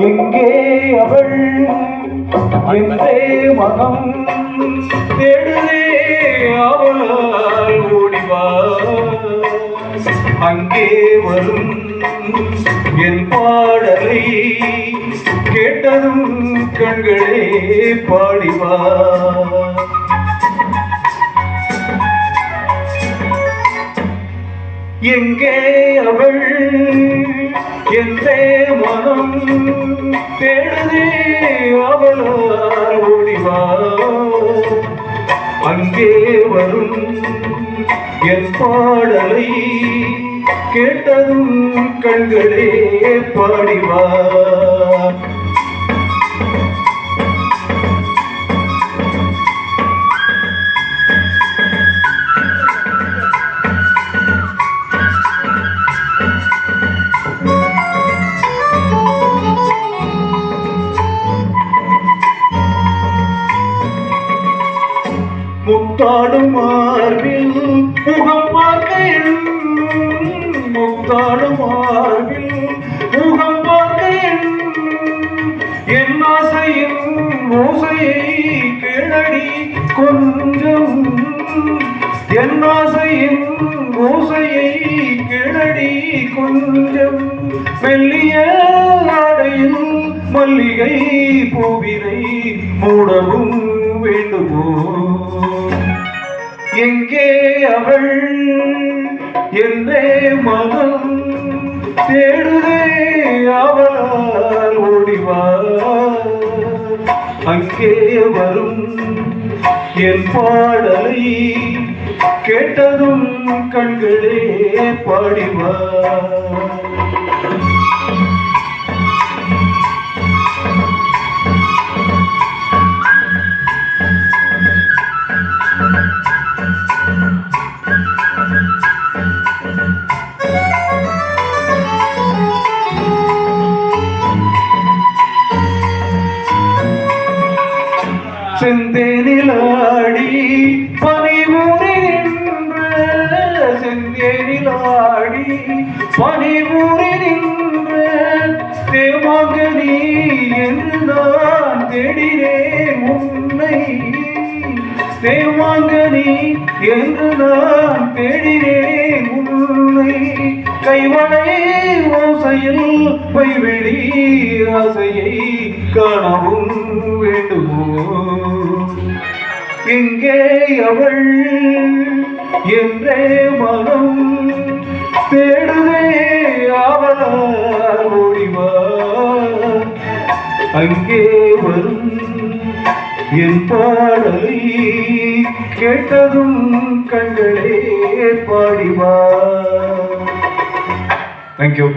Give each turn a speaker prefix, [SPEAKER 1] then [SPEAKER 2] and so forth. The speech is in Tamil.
[SPEAKER 1] எங்கே அவள்? என்றே மனம் தேடுதே அவள் ஓடிவா. அங்கே வரும் என் பாடலை கேட்டதும் கண்களே பாடிவா. எங்கே அவள்? என்றே மனம் தேடுதே அவளால் ஓடிவா அங்கே வரும் என் பாடலை கேட்டதும் கண்களே பாடிவா. முத்தாடும் மார்பில் முகம் பார்க்க என் முத்தாடும் மார்பில் முகம் பார்க்க என் என் ஆசையின் ஓசையை கேளடி கொஞ்சம். என் ஆசையின் ஓசையை கேளடி கொஞ்சம். மெல்லிய ஆடையில் மல்லிகை பூவினை மூடவும் வேண்டுமோ? எங்கே அவள்? என்றே மனம் தேடுதே அவளால் ஓடிவார் அங்கே வரும் என் பாடலை கேட்டதும் கண்களே பாடிவார் செந்தேனிலாடி பனிமூறி நின்ற செந்தேனிலாடி பனிமூறி நின்ற தேமாங்கனி என்று நான் தேடினேன் உன்னை. தேமாங்கனி என்று நான் தேடினேன் உன்னை. கைவளை ஓசையில் பைவெளி ஆசையை காணவும் வேண்டுமோ? எங்கே அவள் என்றே மனம் தேடுதே அவளால் ஓடிவா அங்கே வரும் என் பாடலை கேட்டதும் கண்களே பாடிவா. தேங்க்யூ